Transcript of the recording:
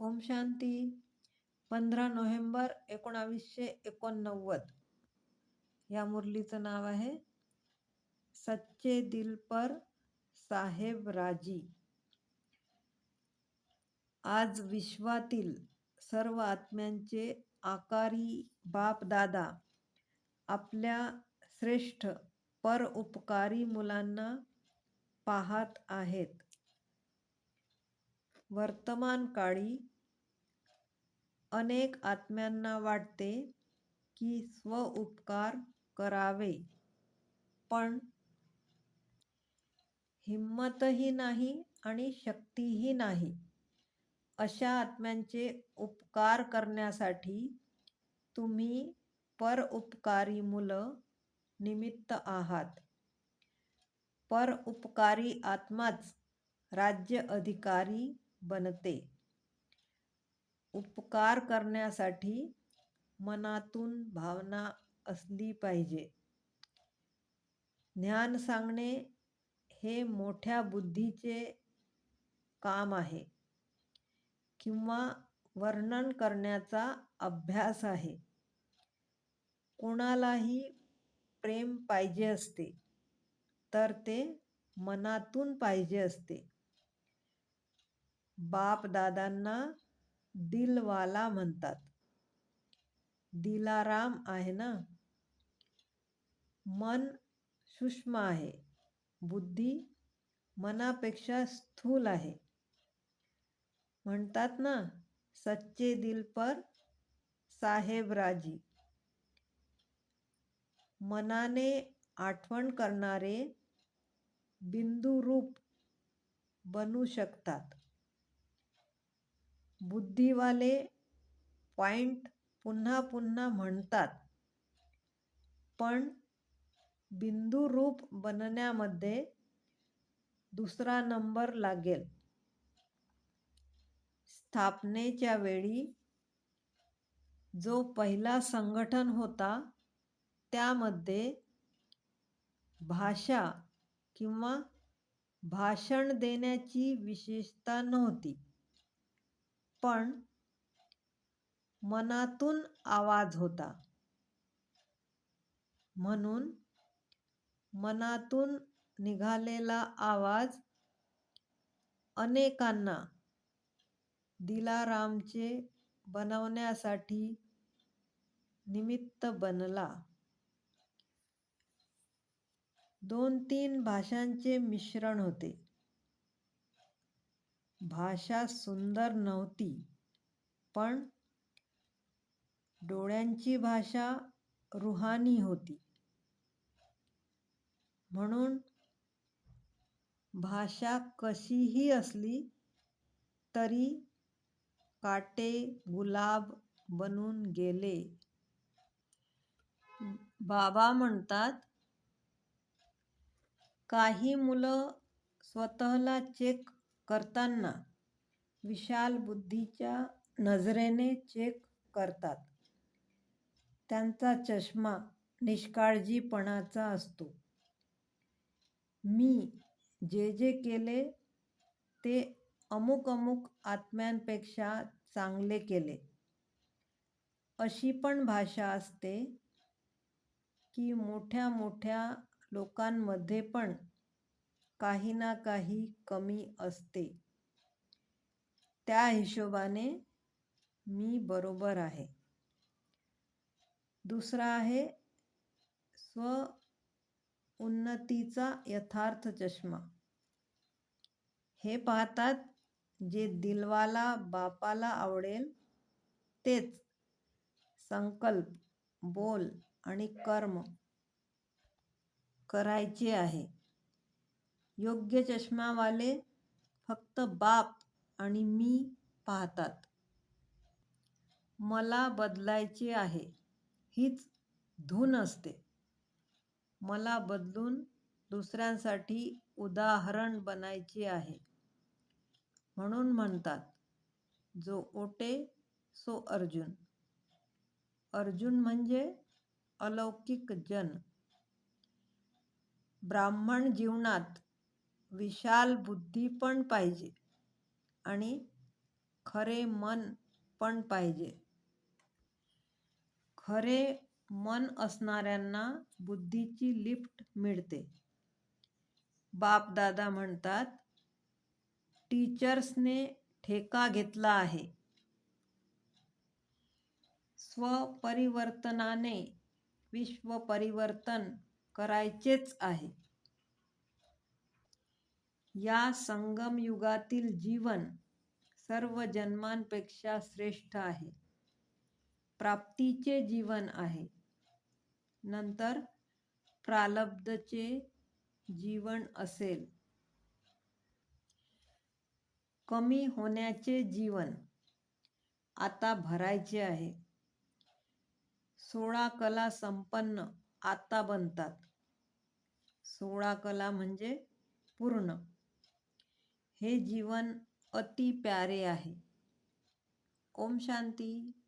ओम शांती. पंधरा नोव्हेंबर एकोणावीसशे एकोणनव्वद. या मुरलीचं नाव आहे सच्चे दिल पर साहेब राजी. आज विश्वातील सर्व आत्म्यांचे आकारी बाप दादा आपल्या श्रेष्ठ पर उपकारी मुलांना पाहत आहेत. वर्तमान काळी अनेक आत्म्यांना वाटते की स्वउपकार करावे. पण हिंमतही नाही आणि शक्तीही नाही. अशा आत्म्यांचे उपकार करण्यासाठी तुम्ही परउपकारी मुलं निमित्त आहात. परउपकारी आत्माच राज्य अधिकारी बनते. उपकार करण्यासाठी मनातून भावना असली पाहिजे. ज्ञान सांगणे हे मोठ्या बुद्धीचे काम आहे किंवा वर्णन करण्याचा अभ्यास आहे. कोणालाही प्रेम पाहिजे असते तर ते मनातून पाहिजे असते. बाप दादांना दिलवाला म्हणतात. दिलाराम आहे ना? मन सूक्ष्म आहे. बुद्धी मनापेक्षा स्थूल आहे. म्हणतात ना सच्चे दिल पर साहेबराजी. मनाने आठवण करणारे बिंदू रूप बनू शकतात. बुद्धीवाले पॉइंट पुन्हा पुन्हा म्हणतात. पण बिंदू रूप बनण्यामध्ये दुसरा नंबर लागेल. स्थापनेच्या वेळी जो पहिला संघटन होता त्यामध्ये भाषा किंवा भाषण देण्याची विशेषता नव्हती. पण मनातून आवाज होता. म्हणून मनातून निघालेला आवाज अनेकांना दिलारामचे बनवण्यासाठी निमित्त बनला. दोन तीन भाषांचे मिश्रण होते. भाषा सुंदर नव्हती पण डोळ्यांची भाषा रुहानी होती. म्हणून भाषा कशीही असली तरी काटे गुलाब बनून गेले. बाबा म्हणतात काही मुलं स्वतःला चेक करताना विशाल बुद्धीच्या नजरेने चेक करतात. त्यांचा चष्मा निष्काळजीपणाचा असतो. मी जे जे केले ते अमुक अमुक आत्म्यांपेक्षा चांगले केले. अशी पण भाषा असते की मोठ्या मोठ्या लोकांमध्ये पण काही ना काही कमी असते. त्या हिशोबाने मी बरोबर आहे. दुसरा आहे स्व उन्नतीचा यथार्थ चष्मा. हे पाहतात जे दिलवाला बापाला आवडेल तेच. संकल्प बोल आणि कर्म करायचे आहे. योग्य चष्मावाले फक्त बाप आणि मी पाहतात. मला बदलायचे आहे हीच धून असते. मला बदलून दुसऱ्यांसाठी उदाहरण बनायचे आहे. म्हणून म्हणतात जो ओटे सो अर्जुन. अर्जुन म्हणजे अलौकिक जन. ब्राह्मण जीवनात विशाल बुद्धी पण पाहिजे आणि खरे मन पण पाहिजे. खरे मन असणाऱ्यांना बुद्धीची लिफ्ट मिळते. बाप दादा म्हणतात टीचर्सने ठेका घेतला आहे. स्वपरिवर्तनाने विश्व परिवर्तन करायचेच आहे. या संगम युगातील जीवन सर्व जन्मांपेक्षा श्रेष्ठ आहे. प्राप्तीचे जीवन आहे. नंतर प्रालब्धचे जीवन असेल. कमी होण्याचे जीवन आता भरायचे आहे. सोळा कला संपन्न आता बनतात. सोळा कला म्हणजे पूर्ण. हे जीवन अति प्यारे आहे. ओम शांती.